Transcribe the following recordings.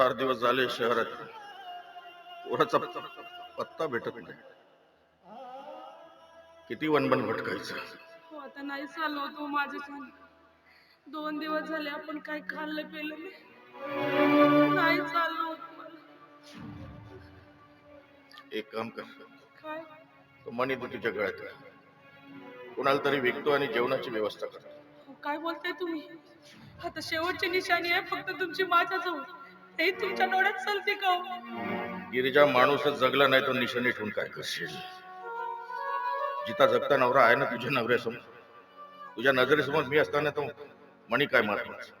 चार दिवस झाले शहरात. पोराचा पत्ता भेटत नाही. किती वनबन भटकायचं? हो आता नाही चाललो होतो माझ्या दोन दिवस झाले आपण काही खाल्लं पिलं नाही. नाही चाललो. एक काम कर. काय? तो मणी तू तुझ्या गळ्यात घाल. कोणाला तरी विकतो आणि जेवणाची व्यवस्था कर. हो, काय बोलताय तुम्ही? आता शेवटची निशाणी आहे फक्त तुमची माझ्याजवळ. ते तुमच्या डोळ्यात चालते का? गिरीजा गिरिजा माणूसच जगला नाही तो निशाणी ठेवून काय करशील? जिता जगता नवरा आहे ना तुझ्या नवऱ्यासमोर? तुझ्या नजरेसमोर मी असताना तो मणी काय महत्वाचं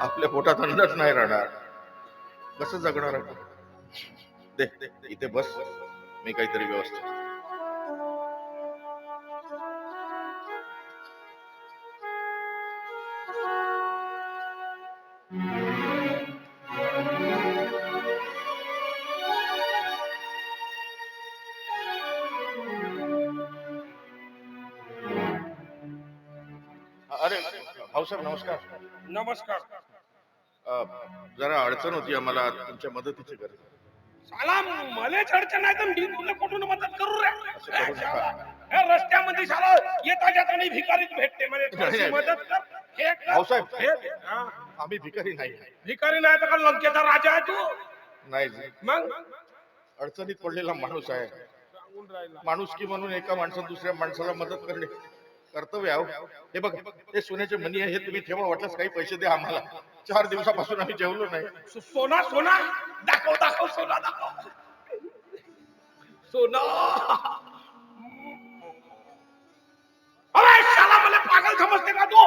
आपल्या पोटात अन्नच नाही राहणार. कसं जगणार आपण? दे दे, इथे बस. मी काहीतरी व्यवस्था अरे भाऊसाहेब नमस्कार नमस्कार अ, जरा अडचण होती आम्हाला तुमच्या मदतीची गरज साला मलेच अडचण नाही तर मी तुला कुठून मदत करू रे असं करू नका. शाला, या रस्त्यामध्ये शाला येता जाता नाही भिकारीच भेटते थोडीशी नाही, नाही. मदत कर हे कर, भाऊसाहेब. हे दे. हा. आम्ही भिकारी नाही भिकारी नाही तर का लंकेचा राजा आहे तू नाही जी. मग अडचणीत पडलेला माणूस आहे सांगून राहिला माणुसकी म्हणून एका माणसाला दुसऱ्या माणसाला मदत करणे कर्तव्य आहे हो. बघ हे सोन्याचे मनी आहे हे तुम्ही ठेवा वाटल्यास काही पैसे द्या आम्हाला. चार दिवसापासून आम्ही जेवलो नाही. सोना सोना दाखव दाखव सोना दाखव. सोना. अरे शाला मला पागल समजते का तू?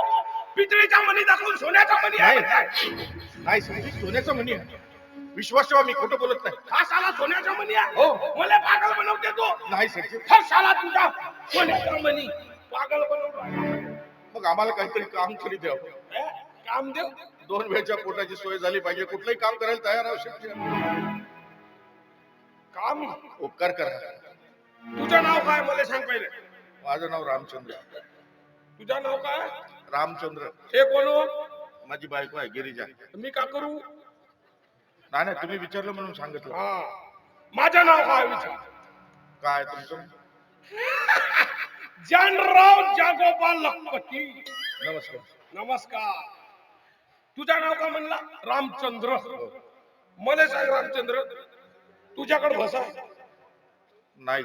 पितळीचा मणी दाखवून सोन्याचा मणी आहे. नाही सोन्याचं मनी आहे. विश्वास ठेवा मी खोटं बोलत नाही. हा साला सोन्याचा मणी आहे. हो. मला पागल बनवते तू. नाही समजी हा साला तुझा सोन्याचा मणी. पागल बनवतो मग आम्हाला काहीतरी काम तरी द्यावं. काम देव दोन वेळच्या पोटाची सोय झाली पाहिजे. कुठलंही काम करायला तयार शक्य काम उपकार करा. तुझं नाव काय? मला सांग पहिले. माझं नाव रामचंद्र. तुझं नाव काय? रामचंद्र. हे कोण हो? माझी बायको आहे गिरिजा. मी का करू? नाही नाही तुम्ही विचारलं म्हणून सांगितलं. हा. माझं नाव काय? विचार. काय तुमचं? जानराव जागोबा लखपती. नमस्कार. नमस्कार. तुझं नाव का म्हणला? रामचंद्र. मला सांग रामचंद्र तुझ्याकडे भस आहे? नाही.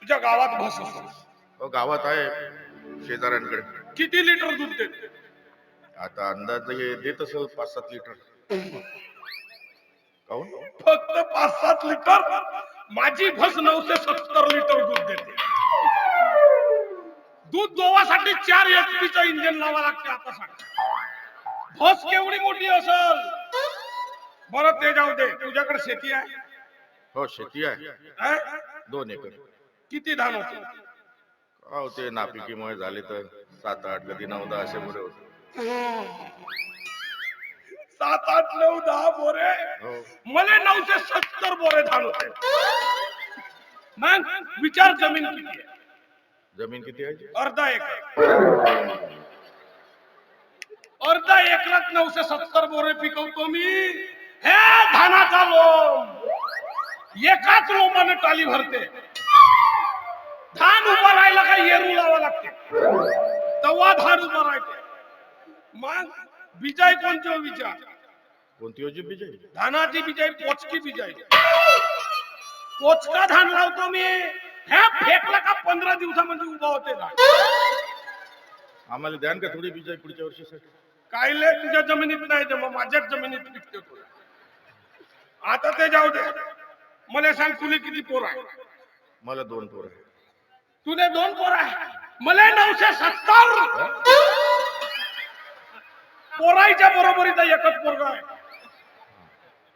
तुझ्या गावात भस असतो अहो, गावात आहे शेजाऱ्यांकडे. किती लिटर दूध देते? आता अंदाज हे देत असेल पाच सात लिटर. काहून फक्त पाच सात लिटर? माझी भस नऊशे सत्तर लिटर दूध देते. दूध दोवासाठी चार एचपी चं इंजिन लावा लागते आता सांग. भस केवढी मोठी असल? बरं ते जाऊ दे. तुझ्याकडे शेती आहे? हो शेती आहे? दोन एकर. किती धान होते? हो ते नापिकीमुळे झाले तर सात आठ कधी नऊ दहा असे मुळे होते. सात आठ नऊ दहा बोरे हो. मला नऊशे सत्तर बोरे धान होते. मग विचार जमीन किती आहे? जमीन किती आहे? अर्धा एकर. अर्धा एकरात नऊशे सत्तर बोरे पिकवतो मी. हे धानाचा लोम. एकाच लोमाने टाली भरते. धान उभा राहिला का येरू लावा लागते. तवा धान उभा राहते. मग बिजाई कोणती हो विचार कोणती योजना बिजाई? धानाची बिजाई पोचकी बिजाई. पोचका धान लावतो मी. ह्या फेकला का पंधरा दिवसामध्ये उभा होते धान आम्हाला द्यान का थोडी बिजाई पुढच्या वर्षीसाठी. कायले तुझ्या जमिनीत नाही जमा माझ्याच जमिनीत पिकते तुला आता ते जाऊ दे. मला सांग तुले किती पोर आहे मला दोन पोर आहे तुले दोन पोर आहे मला नऊशे सत्तर पोराईच्या बरोबरीचा एकच पोरगा आहे.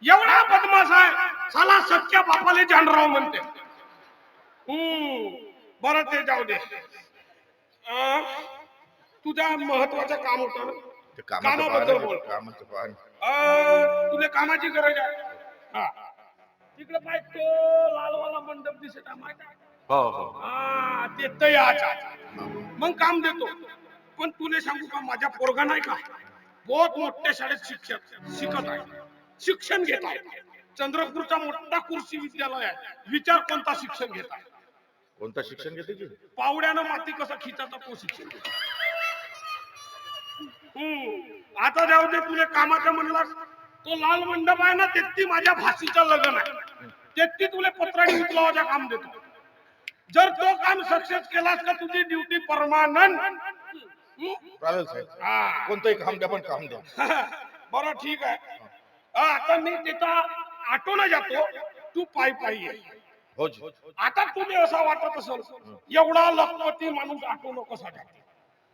एवढा बदमाश आहे. साला सख्या बापाले जानराव म्हणते. बरं ते जाऊ दे. अं, तुझा महत्वाचं काम होतं. कामाबद्दल बोल. कामाचं पाहणं. तुला कामाची गरज आहे. हा. तिकडे पाय तो लालवाला मंडप दिसत आहे माहिती आहे? हो हो. हा ते तयाचा मग काम देतो. पण तुला सांगू का माझ्या पोरगा नाही का बहुत मोठ्या शाळेत शिक्षक शिकत आहे. शिक्षण घेत आहे. चंद्रपूरचा मोठा कृषी विद्यालय आहे. विचार कोणता शिक्षण घेत आहे? कोणतं शिक्षण घेते की? पावड्यानं माती कसं खिचाचा तो शिक्षण घेत. आता जाऊ दे तुला कामाचं म्हणलास तो लाल मंडप आहे ना तेत्ती माझ्या भाषेचं लग्न आहे. तेत्ती तुला पत्राडी विप्लवाच्या काम देतो. जर तो काम सक्सेस केलास का तुझी ड्युटी परमानंट चालेल साहेब हा. कोणतंही काम द्या पण काम द्या. बरं ठीक आहे. हा, आता मी तिथं आटोनं जातो. तू पायी पायी ये. हो जी आता तुम्ही असं वाटत असेल एवढा लखपती माणूस कसा जातो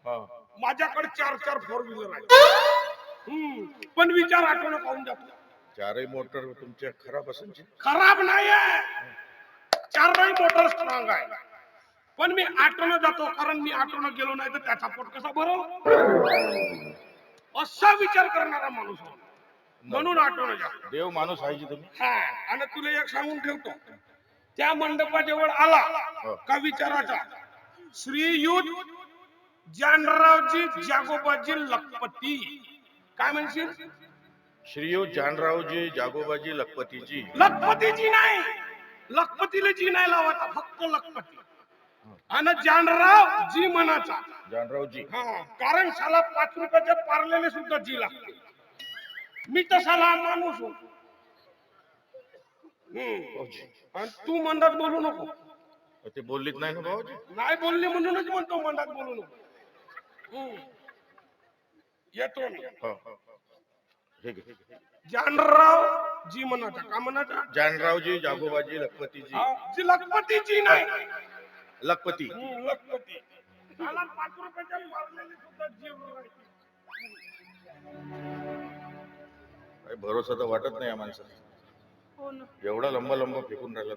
हा. माझ्याकडे चार चार फोर व्हीलर आहे पण विचार आठवण पाहून जातो चारही मोटर तुमच्या खराब असेल खराब नाही आहे चारही मोटर स्ट्रॉंग आहे पण मी आठवण जातो कारण मी आठवण गेलो नाही तर त्याचा पोट कसा बरं असा विचार करणारा माणूस. म्हणून आठवण जातो देव माणूस आहे तुम्ही. हा. आणि तुला एक सांगून ठेवतो. त्या मंडपाजवळ आला का विचाराचा? श्रीयुत जानरावजी जागोबाजी लखपती. काय म्हणशील? श्रीयू जानरावजी जागोबाजी लखपतीजी. लखपतीची नाही. लखपतीला जी नाही लावायचा फक्त लखपती. आणि जानराव जी मनाचा. जानरावजी. हा कारण साला पाच रुपयाच्या पारलेले सुद्धा जी लागते. मी तसा माणूस हो. भाऊजी आणि तू मंदात बोलू नको. ते बोललीच नाही ना भाऊजी नाही बोलले म्हणूनच म्हणतो मंदात बोलू नको. येतो मी हा हे घे. जानराव जी मनाचा का मनाचा जानरावजी जागोबाजी लखपतीजी. हा, जी लखपतीची नाही. लखपती. हम्म, लखपती. साला पाच रुपयाच्या पारलेले सुद्धा जीव राहायचे. काही भरोसा तर वाटत नाही या माणसाचा हो ना एवढा लंबा लंबा फेकून राहिला.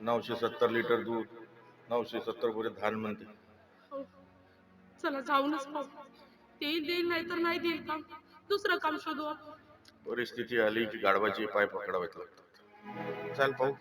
नऊशे सत्तर लिटर दूध नऊशे सत्तर पुरे धान म्हणते. हो. चला जाऊनच पाहू. ते देईल नाही तर नाही देईल काम. दुसरं काम शोधू परिस्थिती आली की गाडवाची पाय पकडावेत लागतात. चाल पाहू.